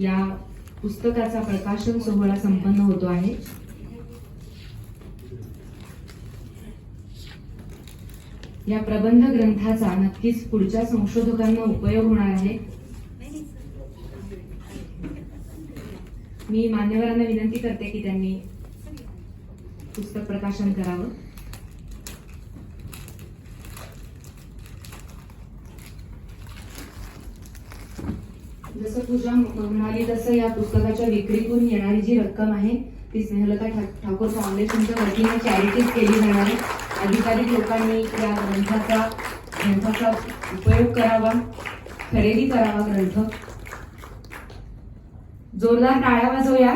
या पुस्तकाचा प्रकाशन सोहळा संपन्न होतो आहे. या प्रबंध ग्रंथाचा नक्कीच पुढच्या संशोधकांना उपयोग होणार आहे. मी मान्यवरांना विनंती करते की त्यांनी पुस्तक प्रकाशन करावं. जसं पूजा म्हणाली तसं या पुस्तकाच्या विक्रीतून येणारी जी रक्कम आहे ती स्नेहलता ठाकूर फाउंडेशनच्या वतीने चॅरिटीज केली जाणार आहे. अधिकाधिक लोकांनी या ग्रंथाचा ग्रंथाचा उपयोग करावा खरेदी करावा ग्रंथ. जोरदार टाळ्या वाजवूया